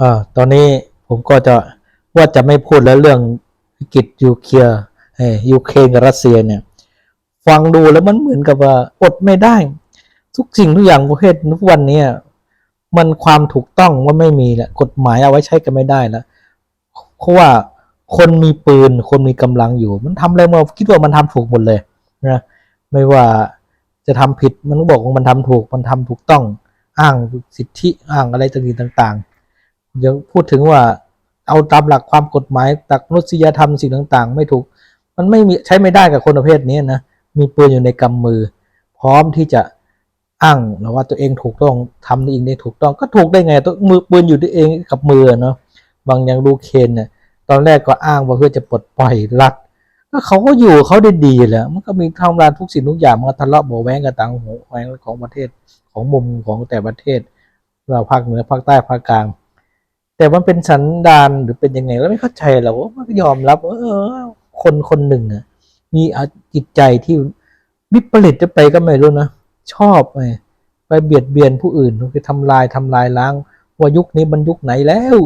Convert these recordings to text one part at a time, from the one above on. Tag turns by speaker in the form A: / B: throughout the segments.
A: อ่าตอนนี้ผมก็จะว่าจะไม่พูดแล้วเรื่องวิกฤตยูเคลียเอยูเครนกับรัสเซียเนี่ย ฟังดูแล้วมันเหมือนกับว่าอดไม่ได้ ทุกสิ่งทุกอย่างประเภททุกวันนี้มันความถูกต้องว่าไม่มีแหละกฎหมายเอาไว้ใช้กันไม่ได้แล้วเพราะว่าคนมีปืนคนมีกำลังอยู่ มันทำอะไรมาคิดว่ามันทำถูกหมดเลยนะไม่ว่าจะทำผิดมันก็บอกว่ามันทำถูกมันทำถูกต้องอ้างสิทธิอ้างอะไรต่างๆ เดี๋ยวพูดถึงว่าเอาตามหลักความกฎหมายตักนุษยธรรมสิ่งต่าง ๆ ไม่ถูก มันไม่มีใช้ไม่ได้กับคนประเภทนี้นะมีปืนอยู่ในกำมือ พร้อมที่จะอ้างนะว่าตัวเองถูกต้องทำในเองได้ถูกต้องก็ถูกได้ไงตัวมือปืนอยู่ที่เองกับมือเนาะบางอย่างดูเคนเนี่ยตอนแรกก็อ้างว่าเพื่อจะปลดปล่อยรัฐก็เขาก็อยู่เขาได้ดีแล้ว มันก็มีทำลายทุกสิ่งทุกอย่างมันทะเลาะเบาแวงกันต่างหัวแวงของประเทศของมุมของแต่ประเทศเราภาคเหนือภาคใต้ภาคกลาง แต่มันเป็นสันดานหรือเป็นยังไงแล้วไม่เข้าใจหรอกว่ามันก็ยอมรับว่าเออ คนคนหนึ่งอะ มีจิตใจที่วิปริตจะไปก็ไม่รู้นะชอบไปไปเบียดเบียนผู้อื่นไปทำลายทำลายล้าง ว่ายุคนี้มันยุคไหนแล้ว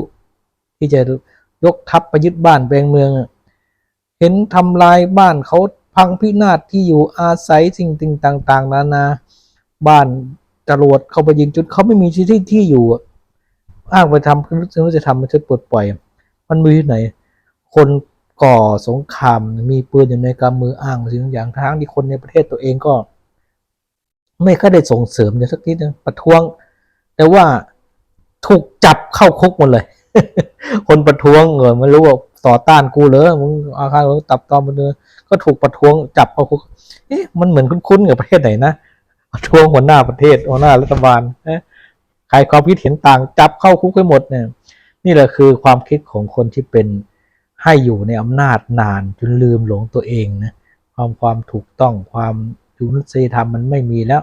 A: ที่จะยกทัพไปยึดบ้านแปลงเมือง เห็นทำลายบ้านเขาพังพินาศที่อยู่อาศัยสิ่งติงต่าง ๆ นานา บ้านจรวดเข้าไปยิงจุดเขาไม่มีที่ที่อยู่ อ้างไปทำคือรู้จะทำมันจะปลดปล่อย มันมีที่ไหน คนก่อสงครามมีปืนอยู่ในกำมืออ้างสิ่งอย่างทั้งที่คนในประเทศตัวเองก็ ไม่ค่อยได้ส่งเสริมอย่างสักนิดนึงประท้วง แต่ว่าถูกจับเข้าคุกหมดเลย คนประท้วงเออไม่รู้ว่าต่อต้านกูเลยมึงอาคารมึงตับตอมมันเลยก็ถูกประท้วงจับเข้าคุกเอ๊ะมันเหมือนคุ้นๆกับประเทศไหนนะประท้วงหัวหน้าประเทศหัวหน้ารัฐบาลเอ๊ะ ใครความคิดเห็นต่างจับเข้าคุกไปหมดเนี่ยนี่แหละคือความคิดของคนที่เป็นให้อยู่ในอำนาจนานจนลืมหลงตัวเองนะความความถูกต้องความยุติธรรมมันไม่มีแล้ว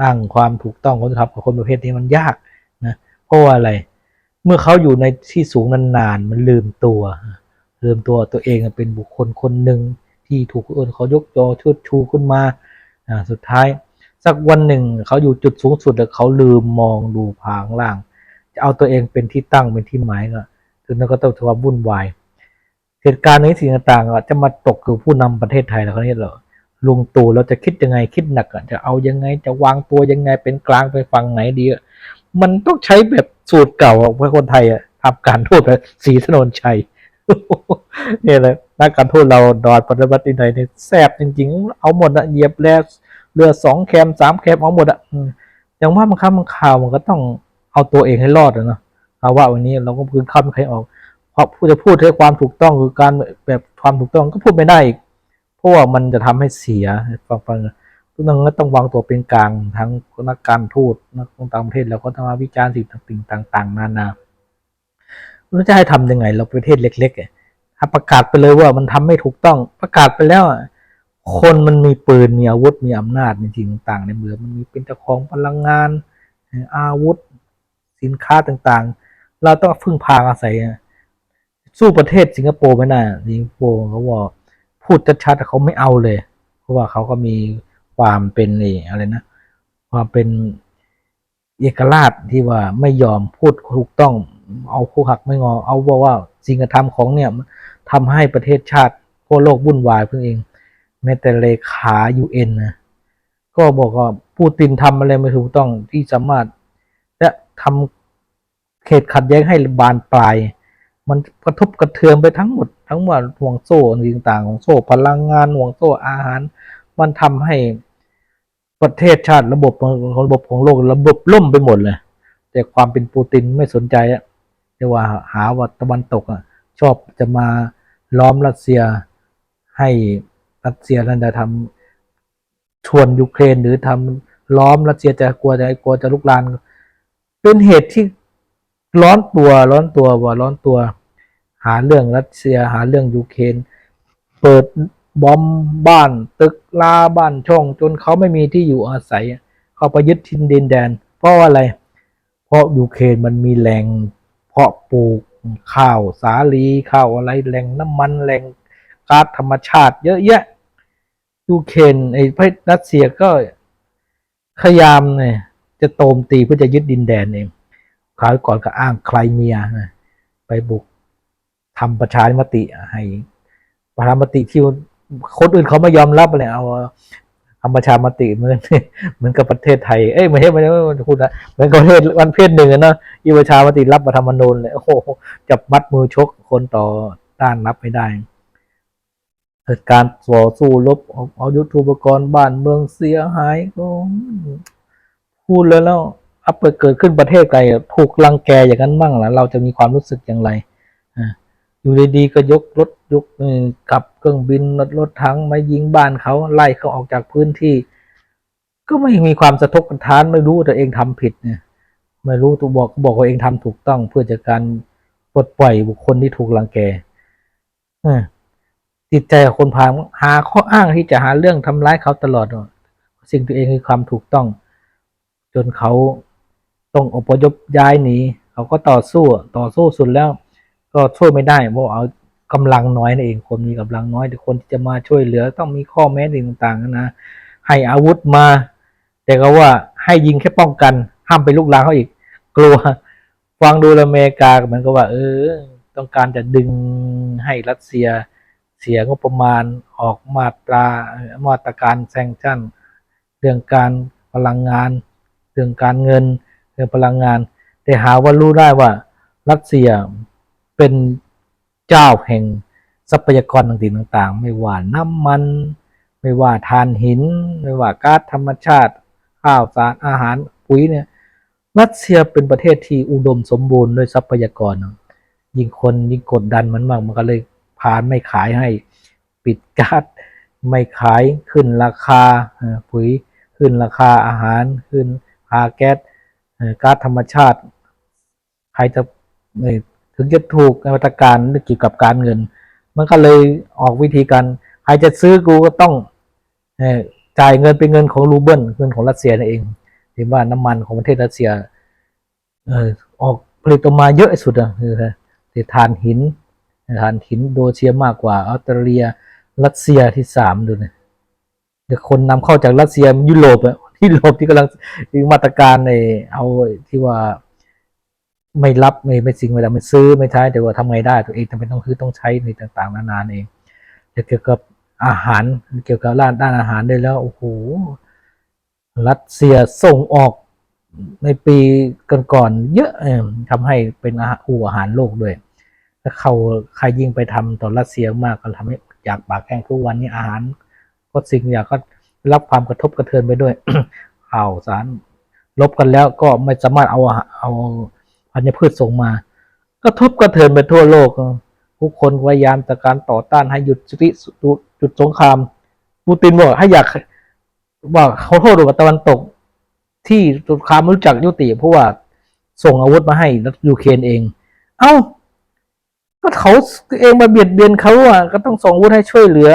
A: อ้างความถูกต้องความยุติธรรมกับคนประเภทนี้มันยากนะเพราะว่าอะไร เมื่อเขาอยู่ในที่สูงนานๆมันลืมตัว ลืมตัวตัวเองเป็นบุคคลคนหนึ่งที่ถูกคนอื่นเขายกยอชุดชูขึ้นมาสุดท้าย สักวันหนึ่งเขาอยู่จุดสูงสุดแล้วเขาลืมมองดูผางล่าง จะเอาตัวเองเป็นที่ตั้งเป็นที่หมายก็ถึงนั้นก็ต้องถือว่าวุ่นวายเหตุการณ์นี้สิ่งต่างๆจะมาตกคือผู้นำประเทศไทยแล้วเขาเนี่ยเหรอลุงตู่เราจะคิดยังไงคิดหนักจะเอายังไงจะวางตัวยังไงเป็นกลางไปฝั่งไหนดีมันต้องใช้แบบสูตรเก่าอะเพ่อคนไทยอะทำการทูตแบบสีถนนชัยเนี่ยแหละนักการทูตเราดอนปฏิบัติที่ไหนเนี่ยแซ่บจริง ๆ เอาหมดอะเยียบแล้ว เรือสองแคมสามแคมเอาหมดอะอย่างว่ามันข้ามข่าวมันก็ต้องเอาตัวเองให้รอดอะเนาะเอาว่าวันนี้เราก็พื้นข้ามไม่ใครออกเพราะผู้จะพูดให้ความถูกต้องคือการแบบความถูกต้องก็พูดไม่ได้อีกเพราะว่ามันจะทำให้เสียฟังฟังทุกนั้นก็ต้องวางตัวเป็นกลางทั้งนักการทูตนักต่างประเทศแล้วก็ทำมาวิจารณ์สิ่งต่าง ๆ นานาเราจะให้ทำยังไง เราประเทศเล็กๆอะประกาศไปเลยว่ามันทำไม่ถูกต้องประกาศไปแล้วอะ คนมันมีปืนมีอาวุธมีอำนาจในสิ่งต่างๆในเมืองมันมีเป็นเจ้าของพลังงาน อาวุธ สินค้าต่างๆ เราต้องพึ่งพาอาศัย สู้ประเทศสิงคโปร์ไม่ได้สิงคโปร์เขาบอกพูดชัดๆแต่เขาไม่เอาเลย เพราะว่าเขาก็มีความเป็นอะไรนะ ความเป็นเอกราชที่ว่าไม่ยอมพูดถูกต้อง เอาคู่หักไม่งอ เอาว่าว่าสิ่งกระทำของเนี่ยทำให้ประเทศชาติทั่วโลกวุ่นวายเพื่อเอง แม้แต่เลขายูเอ็นนะก็บอกว่าปูตินทำอะไรไม่ถูกต้องที่สามารถและทำเขตขัดแย้งให้บานปลาย มันกระทบกระเทือนไปทั้งหมด ทั้งหมดห่วงโซ่ต่างๆของโซ่พลังงานห่วงโซ่อาหาร มันทำให้ประเทศชาติระบบของระบบของโลกระบบล่มไปหมดเลย แต่ความเป็นปูตินไม่สนใจอะเรียกว่าหาว่าตะวันตกอะชอบจะมาล้อมรัสเซียให้ รัสเซียนั่นจะทำชวนยูเครนหรือทำล้อมรัสเซียจะกลัวจะกลัวจะลุกลาน เป็นเหตุที่ร้อนตัวร้อนตัวว่าร้อนตัว หาเรื่องรัสเซียหาเรื่องยูเครนเปิดบอมบ้านตึกลาบ้านช่อง จนเขาไม่มีที่อยู่อาศัย เขาไปยึดทินดินแดน เพราะอะไร เพราะยูเครนมันมีแหล่งเพาะปลูกข้าวสาลีข้าวอะไรแหล่งน้ำมันแหล่งก๊าซธรรมชาติ เยอะแยะ ยูเครนไอ้ประเทศรัสเซียก็พยายามเนี่ยจะโตมตีเพื่อจะยึดดินแดนเองคราวก่อนก็อ้างใครเมียไปบุกทำประชาธิปไตยให้ประชาธิปไตยที่คนอื่นเขาไม่ยอมรับเลยเอาทำประชาธิปไตยเหมือนเหมือนกับประเทศไทย เอ้ยไม่ใช่ไม่ใช่ไม่ใช่พูดนะเหมือนกับประเทศวันเพศหนึ่งนะอีประชาธิปไตยรับปรัฐธรรมนูญเลยโอ้โหจับมัดมือชกคนต่อต้านรับไม่ได้ กิดการต่อสู้รบเอาอายุทโธปกรณ์บ้านเมืองเสียหายก็พูดเลยแล้วอัปเปิดเกิดขึ้นประเทศไกลถูกรังแกอย่างนั้นบ้างล่ะเราจะมีความรู้สึกอย่างไรอยู่ดีๆก็ยกรถยกเอ่อขับเครื่องบินรถรถถังมายิงบ้านเขาไล่เขาออกจากพื้นที่ ก็ไม่มีความสะทกสะท้านไม่รู้ตัวเองทำผิดเนี่ยไม่รู้ตัวบอกบอกว่าเองทำถูกต้องเพื่อจะการปลดปล่อยบุคคลที่ถูกรังแกเออ จิตใจของคนพาลหาข้ออ้างที่จะหาเรื่องทำร้ายเขาตลอด สิ่งตัวเองคือความถูกต้อง จนเขาต้องอพยพย้ายหนีเขาก็ต่อสู้ต่อสู้สุดแล้ว ก็ช่วยไม่ได้เพราะเอากำลังน้อยนั่นเองคนมีกำลังน้อยแต่คนที่จะมาช่วยเหลือ ต้องมีข้อแม้ต่างๆนะให้อาวุธมา แต่ก็ว่าให้ยิงแค่ป้องกัน ห้ามไปลุกลามเขาอีก กลัวฟังดูอเมริกาเหมือนกับว่า เออ ต้องการจะดึงให้รัสเซีย เสียงบประมาณออกมาตรามาตรการแซงชั่น เรื่องการพลังงาน เรื่องการเงิน เรื่องพลังงาน แต่หาว่ารู้ได้ว่ารัสเซียเป็นเจ้าแห่งทรัพยากรต่างๆ ไม่ว่าน้ำมัน ไม่ว่าถ่านหิน ไม่ว่าก๊าซธรรมชาติ ข้าวสารอาหารปุ๋ยเนี่ยรัสเซียเป็นประเทศที่อุดมสมบูรณ์ด้วยทรัพยากร ยิ่งคนยิ่งกดดันมันมากมันก็เลย พานไม่ขายให้ปิดก๊าซไม่ขายขึ้นราคาปุ๋ยขึ้นราคาอาหารขึ้นราคาแก๊สก๊าซธรรมชาติ ใครจะถึงจะถูกนมาตรการเกี่ยวกับการเงิน มันก็เลยออกวิธีการใครจะซื้อกูก็ต้องจ่ายเงินเป็นเงินของรูเบิลเงินของรัสเซียนั่นเองเห็นว่าน้ำมันของประเทศรัสเซียออกผลิตออกมาเยอะสุดอะคือถ่านหิน ถ่านหินโดเชียมากกว่าออสเตรเลีย รัสเซียที่สามดูเนี่ยเดี๋ยวคนนำเข้าจากรัสเซียยุโรปอะที่ยุโรปที่กำลังมีมาตรการในเอาที่ว่าไม่รับไม่ไม่สิ่งไม่ได้ไม่ซื้อไม่ใช้แต่ว่าทำไงได้ ตัวเองจำเป็นต้องคือต้องใช้ในต่างๆ นานาเองแต่เกี่ยวกับอาหารเกี่ยวกับด้านด้านอาหารด้วยแล้วโอ้โหรัสเซียส่งออกในปีก่อนๆเยอะเอิ่มทำให้เป็นอาหารอู่อาหารโลกด้วย ถ้าเขาใครยิ่งไปทำต่อรัสเซียมากก็ทำให้อยากปากแห้งทุกวันนี้อาหาร ก็สิ่งอยางก็รับความกระทบกระเทือนไปด้วยข่าวสารลบกันแล้วก็ไม่สามารถเอาเอาพันธุ์พืชส่งมา กระทบกระเทือนไปทั่วโลกทุกคนพยายามแต่การต่อต้านให้หยุดจุติหยุดสงครามปูตินบอกให้อยากว่าเขาโทษกับตะวันตก ที่สงครามไม่รู้จักยุติเพราะว่าส่งอาวุธมาให้ยูเครนเอง เอ้า ก็เขาเองมาเบียดเบียนเขาอะก็ต้องส่งอาวุธให้ช่วยเหลือ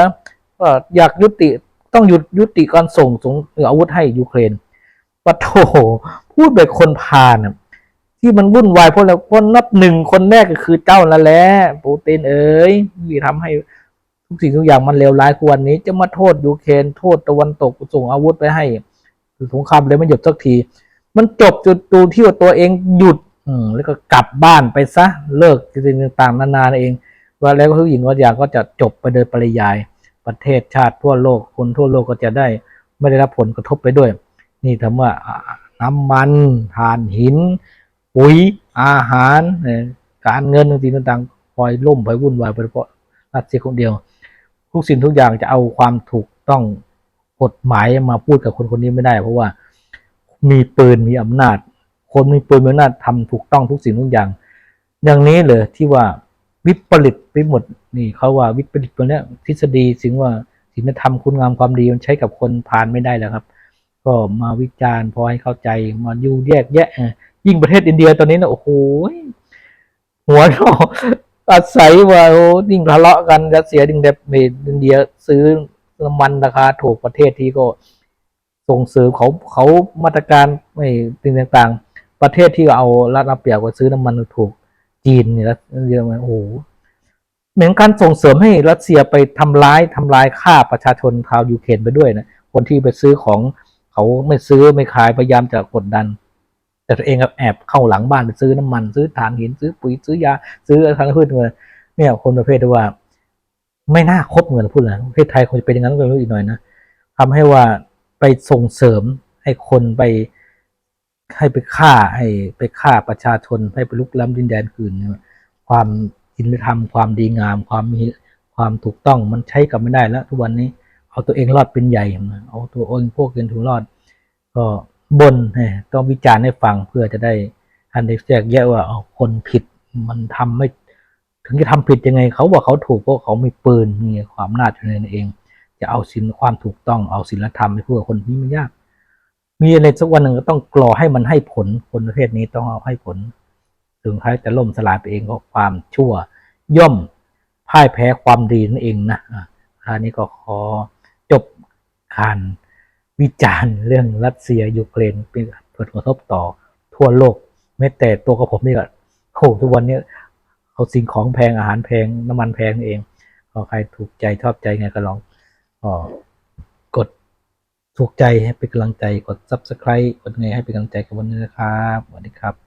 A: ก็อยากยุติต้องหยุดยุติการส่งส่งอาวุธให้ยูเครนปะโถพูดแบบคนพาลน่ะที่มันวุ่นวายเพราะอะไรเพราะนับหนึ่งคนแรกก็คือเจ้านั่นแหละปูตินเอ๋ยที่ทำให้ทุกสิ่งทุกอย่างมันเลวร้ายกว่าวันนี้จะมาโทษยูเครนโทษตะวันตกส่งอาวุธไปให้สงครามเลยไม่หยุดสักที มันจบจุดดูที่ว่าตัวเองหยุด อืมแล้วก็กลับบ้านไปซะเลิกสิ่งต่างๆนานาเอง ว่าแล้วก็ทุกสิ่งทุกอยาก็จะจบไปโดยปริยาย ประเทศชาติทั่วโลกคนทั่วโลกก็จะได้ไม่ได้รับผลกระทบไปด้วย นี่ทำว่าน้ำมันถ่านหิน ปุ๋ย อาหาร การเงินต่างต่างๆคอยล่มคอยวุ่นวายไปเพราะรัสเซียคนเดียว ทุกสิ่งทุกอย่างจะเอาความถูกต้องกฎหมายมาพูดกับคนคนนี้ไม่ได้ เพราะว่ามีปืนมีอำนาจ คนมีปืนมีอำนาจทำถูกต้องทุกสิ่งทุกอย่าง อย่างนี้เลยที่ว่าวิปริตไปหมดนี่เขาว่าวิปริตตัวเนี้ยทฤษฎีสิ่งว่าศีลธรรมคุณงามความดีมันใช้กับคนพาลไม่ได้แล้วครับ ก็มาวิจารณ์พอให้เข้าใจมายูแยกแยะยิ่งประเทศอินเดียตอนนี้นะโอ้โหหัวเราะอาศัยว่าโอ้ยิ่งทะเลาะกันรัสเซียยิ่งแบบเมดอินเดียซื้อน้ำมันราคาถูกประเทศที่ก็ส่งเสริมเขาเขามาตรการไม่สิ่งต่าง ประเทศที่เอารัฐเอาเปรียบว่าซื้อน้ำมันถูกจีนเนี่ยรัสเซียมันโอ้โหเหมือนการส่งเสริมให้รัสเซียไปทำร้ายทำลายฆ่าประชาชนชาวยูเครนไปด้วยนะคนที่ไปซื้อของเขาไม่ซื้อไม่ขายพยายามจะกดดัน แต่ตัวเองก็แอบเข้าหลังบ้านไปซื้อน้ำมัน ซื้อถ่านหินซื้อปุ๋ยซื้อยา ซื้อทางพืชมาเนี่ย คนประเภทที่ว่า ไม่น่าคบเหมือนพูดเลยประเทศไทยคงจะเป็นอย่างนั้นก็ไม่รู้อีกหน่อยนะทำให้ว่าไปส่งเสริมให้คนไป ให้ไปฆ่าให้ไปฆ่าประชาชนให้ไปลุกล้ำดินแดนอื่นความศีลธรรมความดีงาม ความมีความถูกต้องมันใช้กับไม่ได้แล้ว ทุกวันนี้เอาตัวเองรอดเป็นใหญ่เอาตัวเองพวกเองถูกรอด ก็บนเนี่ยต้องวิจารณ์ให้ฟังเพื่อจะได้ทันได้แยกแยะว่าคนผิดมันทำไม่ ถึงจะทำผิดยังไง เขาบอกเขาถูกเพราะเขามีปืนมีความน่าจะในนั้นเอง จะเอาศีลความถูกต้องเอาศีลธรรมให้พวกคนนี้ไม่ยาก มีอะไรสักวันหนึ่งก็ต้องกรอให้มันให้ผลคนประเภทนี้ต้องเอาให้ผล ถึงท้ายจะล่มสลายไปเองก็ความชั่ว ย่อมพ่ายแพ้ความดีนั่นเองนะคราวนี้ก็ขอจบการวิจารณ์เรื่องรัสเซียยูเครนเป็นผลกระทบต่อทั่วโลกแม้แต่ตัวกับผมนี่ก็โอ้โหทุกวันนี้เขาสิ่งของแพงอาหารแพงน้ำมันแพงนี่เอง ใครถูกใจชอบใจไงก็ลองก็กด ถูกใจให้เป็นกำลังใจกด subscribe กดไงให้เป็นกำลังใจกับวันนี้นะครับสวัสดีครับ